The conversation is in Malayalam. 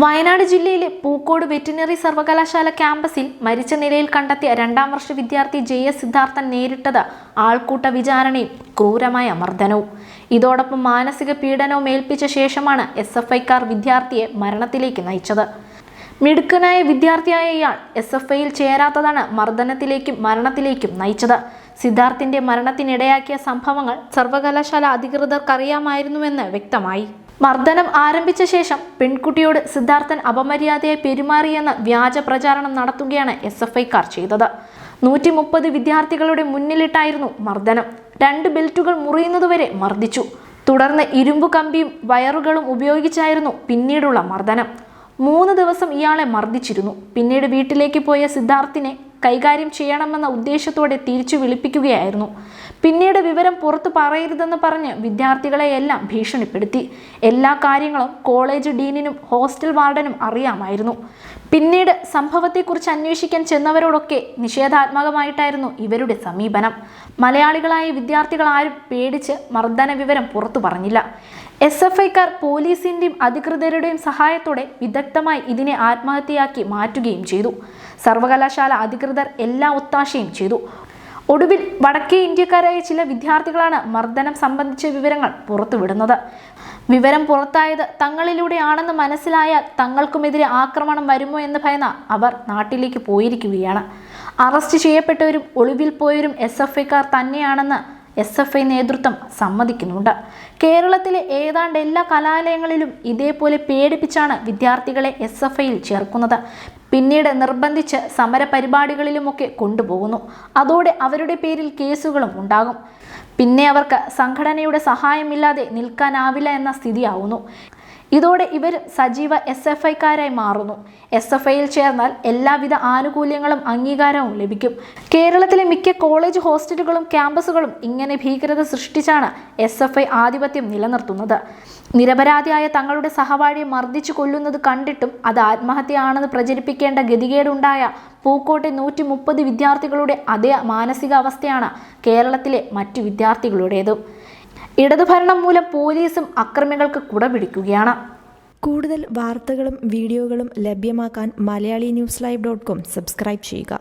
വയനാട് ജില്ലയിലെ പൂക്കോട് വെറ്റിനറി സർവകലാശാല ക്യാമ്പസിൽ മരിച്ച നിലയിൽ കണ്ടെത്തിയ രണ്ടാം വർഷ വിദ്യാർത്ഥി ജെ എസ് സിദ്ധാർത്ഥൻ നേരിട്ടത് ആൾക്കൂട്ട വിചാരണയും ക്രൂരമായ മർദ്ദനവും. ഇതോടൊപ്പം മാനസിക പീഡനവും ഏൽപ്പിച്ച ശേഷമാണ് എസ് എഫ് ഐക്കാർ വിദ്യാർത്ഥിയെ മരണത്തിലേക്ക് നയിച്ചത്. മിടുക്കനായ വിദ്യാർത്ഥിയായ ഇയാൾ എസ് എഫ് ഐയിൽ ചേരാത്തതാണ് മർദ്ദനത്തിലേക്കും മരണത്തിലേക്കും നയിച്ചത്. സിദ്ധാർത്ഥിന്റെ മരണത്തിനിടയാക്കിയ സംഭവങ്ങൾ സർവകലാശാല അധികൃതർക്കറിയാമായിരുന്നുവെന്ന് വ്യക്തമായി. മർദ്ദനം ആരംഭിച്ച ശേഷം പെൺകുട്ടിയോട് സിദ്ധാർത്ഥൻ അപമര്യാദയെ പെരുമാറിയെന്ന് വ്യാജ പ്രചാരണം നടത്തുകയാണ് എസ് എഫ് ഐക്കാർ ചെയ്തത്. നൂറ്റി മുപ്പത് വിദ്യാർത്ഥികളുടെ മുന്നിലിട്ടായിരുന്നു മർദ്ദനം. രണ്ട് ബെൽറ്റുകൾ മുറിയുന്നതുവരെ മർദ്ദിച്ചു. തുടർന്ന് ഇരുമ്പ് കമ്പിയും വയറുകളും ഉപയോഗിച്ചായിരുന്നു പിന്നീടുള്ള മർദ്ദനം. മൂന്ന് ദിവസം ഇയാളെ മർദ്ദിച്ചിരുന്നു. പിന്നീട് വീട്ടിലേക്ക് പോയ സിദ്ധാർത്ഥിനെ കൈകാര്യം ചെയ്യണമെന്ന ഉദ്ദേശത്തോടെ തിരിച്ചു വിളിപ്പിക്കുകയായിരുന്നു. പിന്നീട് വിവരം പുറത്തു പറയരുതെന്ന് പറഞ്ഞ് വിദ്യാർത്ഥികളെയെല്ലാം ഭീഷണിപ്പെടുത്തി. എല്ലാ കാര്യങ്ങളും കോളേജ് ഡീനിനും ഹോസ്റ്റൽ വാർഡനും അറിയാമായിരുന്നു. പിന്നീട് സംഭവത്തെക്കുറിച്ച് അന്വേഷിക്കാൻ ചെന്നവരോടൊക്കെ നിഷേധാത്മകമായിട്ടായിരുന്നു ഇവരുടെ സമീപനം. മലയാളികളായ വിദ്യാർത്ഥികളാരും പേടിച്ച് മർദ്ദന വിവരം പുറത്തു പറഞ്ഞില്ല. എസ് എഫ് ഐക്കാർ പോലീസിന്റെയും അധികൃതരുടെയും സഹായത്തോടെ വിദഗ്ധമായി ഇതിനെ ആത്മഹത്യയാക്കി മാറ്റുകയും ചെയ്തു. സർവകലാശാല അധികൃതർ എല്ലാ ഒത്താശയും ചെയ്തു. ഒടുവിൽ വടക്കേ ഇന്ത്യക്കാരായ ചില വിദ്യാർത്ഥികളാണ് മർദ്ദനം സംബന്ധിച്ച വിവരങ്ങൾ പുറത്തുവിടുന്നത്. വിവരം പുറത്തായത് തങ്ങളിലൂടെയാണെന്ന് മനസ്സിലായാൽ തങ്ങൾക്കുമെതിരെ ആക്രമണം വരുമോ എന്ന് ഭയന്ന അവർ നാട്ടിലേക്ക് പോയിരിക്കുകയാണ്. അറസ്റ്റ് ചെയ്യപ്പെട്ടവരും ഒളിവിൽ പോയവരും എസ് എഫ് ഐക്കാർ തന്നെയാണെന്ന് എസ് എഫ് ഐ നേതൃത്വം സമ്മതിക്കുന്നുണ്ട്. കേരളത്തിലെ ഏതാണ്ട് എല്ലാ കലാലയങ്ങളിലും ഇതേപോലെ പേടിപ്പിച്ചാണ് വിദ്യാർത്ഥികളെ എസ് എഫ് ഐയിൽ ചേർക്കുന്നത്. പിന്നീട് നിർബന്ധിച്ച് സമര പരിപാടികളിലുമൊക്കെ കൊണ്ടുപോകുന്നു. അതോടെ അവരുടെ പേരിൽ കേസുകളും ഉണ്ടാകും. പിന്നെ അവർക്ക് സംഘടനയുടെ സഹായമില്ലാതെ നിൽക്കാനാവില്ല എന്ന സ്ഥിതിയാവുന്നു. ഇതോടെ ഇവർ സജീവ എസ് എഫ് ഐക്കാരായി മാറുന്നു. എസ് എഫ് ഐയിൽ ചേർന്നാൽ എല്ലാവിധ ആനുകൂല്യങ്ങളും അംഗീകാരവും ലഭിക്കും. കേരളത്തിലെ മിക്ക കോളേജ് ഹോസ്റ്റലുകളും ക്യാമ്പസുകളും ഇങ്ങനെ ഭീകരത സൃഷ്ടിച്ചാണ് എസ് എഫ് ഐ ആധിപത്യം നിലനിർത്തുന്നത്. നിരപരാധിയായ തങ്ങളുടെ സഹപാഠിയെ മർദ്ദിച്ചു കൊല്ലുന്നത് കണ്ടിട്ടും അത് ആത്മഹത്യയാണെന്ന് പ്രചരിപ്പിക്കേണ്ട ഗതികേടുണ്ടായ പൂക്കോട്ടെ നൂറ്റി മുപ്പത് വിദ്യാർത്ഥികളുടെ അതേ മാനസികാവസ്ഥയാണ് കേരളത്തിലെ മറ്റു വിദ്യാർത്ഥികളുടേതും. ഇടതുഭരണം മൂലം പോലീസും അക്രമികൾക്ക് കുട പിടിക്കുകയാണ് കൂടുതൽ വാർത്തകളും വീഡിയോകളും ലഭ്യമാക്കാൻ Malayali news live dot com subscribe ചെയ്യുക.